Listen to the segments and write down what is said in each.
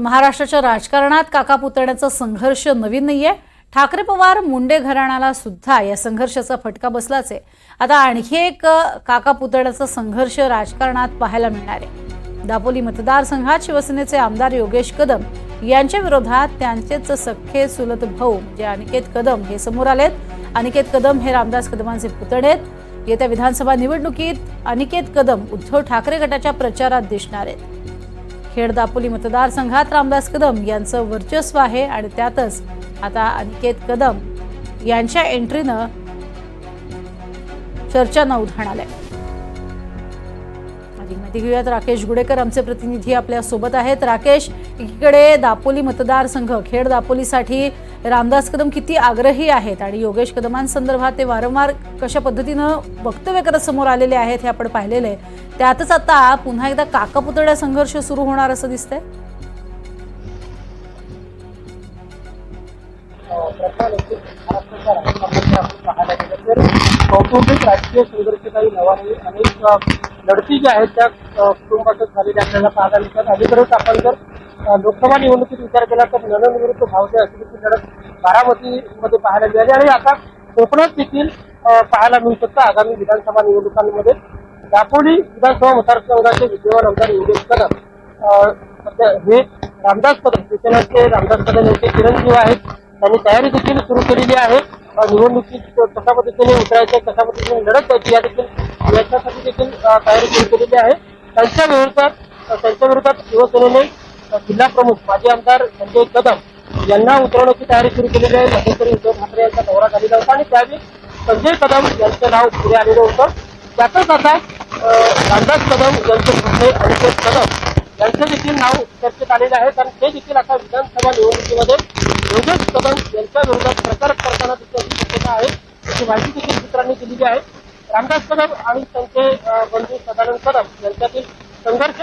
तर महाराष्ट्राच्या राजकारणात काका पुतण्याचा संघर्ष नवीन नाही आहे ठाकरे पवार मुंडे घराण्याला सुद्धा या संघर्षाचा फटका बसलाच आहे. आता आणखी एक काका पुतण्याचा संघर्ष राजकारणात पाहायला मिळणार आहे. दापोली मतदारसंघात शिवसेनेचे आमदार योगेश कदम यांच्या विरोधात त्यांचेच सख्खे सुलत भाऊ म्हणजे अनिकेत कदम हे समोर आलेत. अनिकेत कदम हे रामदास कदमांचे पुतणे आहेत. येत्या विधानसभा निवडणुकीत अनिकेत कदम उद्धव ठाकरे गटाच्या प्रचारात दिसणार आहेत. खेड दापोली मतदारसंघात रामदास कदम यांचं वर्चस्व आहे आणि त्यातच आता अनिकेत कदम यांच्या एंट्रीनं चर्चांना उधाण आलंय अधिक माहिती घेऊयात. राकेश गुडेकर आमचे प्रतिनिधी आपल्यासोबत आहेत. राकेश एकीकडे दापोली मतदारसंघ खेड दापोलीसाठी रामदास कदम किती आग्रही आहेत आणि योगेश कदमांसंदर्भात ते वारंवार कशा पद्धतीनं वक्तव्य करत समोर आलेले आहेत हे आपण पाहिलेलं आहे. त्यातच आता पुन्हा एकदा काका पुतळ्या संघर्ष सुरू होणार असं दिसतंय. कौटुंबिक राजकीय संघर्ष काही नवा नाही. अनेक लढती ज्या आहेत त्या अ, कुटुंबातच झालेल्या आपल्याला पाहायला मिळतात अलीकडेच आपण जर लोकसभा निवडणुकीत विचार केला तर नलन विरुद्ध भावजे अशी देखील लढत बारामतीमध्ये पाहायला मिळाली आणि आता कोकणात देखील पाहायला मिळू शकतं आगामी विधानसभा निवडणुकांमध्ये. दापोली विधानसभा मतदारसंघाचे विद्यमान आमदार योगेश कदम हे रामदास कदम शिवसेनाचे रामदास कदम यांचे चिरंजीव आहेत. त्यांनी तयारी देखील सुरू केलेली आहे. निवडणुकीत कशा पद्धतीने उतरायचे कशा पद्धतीने लढत द्यायची या देखील याच्यासाठी देखील तयारी सुरू केलेली आहे. त्यांच्या विरोधात त्यांच्या विरोधात शिवसेनेने जिल्हा प्रमुख माजी आमदार संजय कदम यांना उतरवण्याची तयारी सुरू केलेली आहे. मध्यंतरी उद्धव ठाकरे यांचा दौरा झालेला होता आणि त्यावेळी संजय कदम यांचं नाव पुढे आलेलं होतं. त्यातच आता रामदास कदम यांचे पुढे अनिकेत कदम यांचं देखील नाव चर्चेत आलेलं आहे. कारण ते देखील आता विधानसभा निवडणुकीमध्ये योगेश कदम यांच्या विरोधात प्रकार करताना दिसण्याची शक्यता आहे अशी माहिती देखील सूत्रांनी दिलेली आहे. रामदास कदम आणि त्यांचे बंधू सदानंद कदम यांच्यातील संघर्ष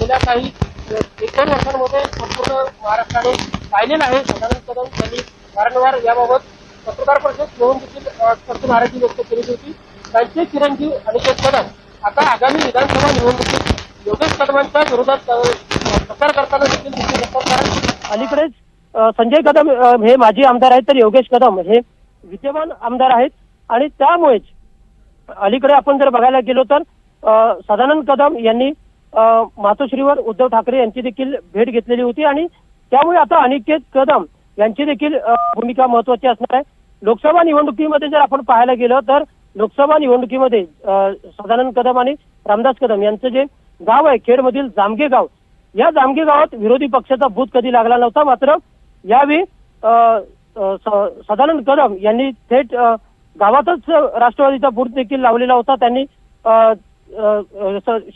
गेल्या काही एक दोन वर्षांमध्ये संपूर्ण महाराष्ट्राने पाहिलेला आहे. सदानंद कदम यांनी वारंवार याबाबत पत्रकार परिषद घेऊन देखील स्पष्ट नाराजी व्यक्त केली होती. त्यांचे चिरंजीव अनिकेत कदम आता आगामी विधानसभा निवडणुकीत योगेश कदमांच्या विरोधात प्रचार करताना देखील दिसून येतात कारण अलीकडेच संजय कदम हे माजी आमदार आहेत तर योगेश कदम हे विद्यमान आमदार आहेत आणि त्यामुळेच अलीकडे आपण जर बघायला गेलो तर सदानंद कदम यांनी मातोश्रीवर उद्धव ठाकरे यांची देखील भेट घेतलेली होती आणि त्यामुळे आता अनिकेत कदम यांची देखील भूमिका महत्वाची असणार आहे. लोकसभा निवडणुकीमध्ये जर आपण पाहायला गेलं तर लोकसभा निवडणुकीमध्ये सदानंद कदम आणि रामदास कदम यांचं जे गाव आहे खेडमधील जामगे गाव या जामगे गावात विरोधी पक्षाचा भूत कधी लागला नव्हता. मात्र यावेळी अ, सदानंद कदम यांनी थेट गावातच राष्ट्रवादीचा बूथ देखील लावलेला होता. त्यांनी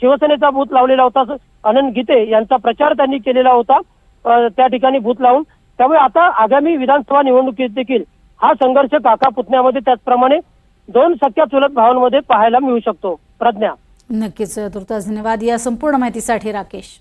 शिवसेनेचा बूथ लावलेला होता. आनंद गीते यांचा प्रचार त्यांनी केलेला होता. त्या ठिकाणी बूथ लावून. त्यामुळे आता आगामी विधानसभा निवडणुकीत देखील हा संघर्ष काका पुतण्यामध्ये त्याचप्रमाणे दोन सख्या चुलत भावांमध्ये पाहायला मिळू शकतो. प्रज्ञा. नक्कीच तुर्तास धन्यवाद. या संपूर्ण माहितीसाठी राकेश.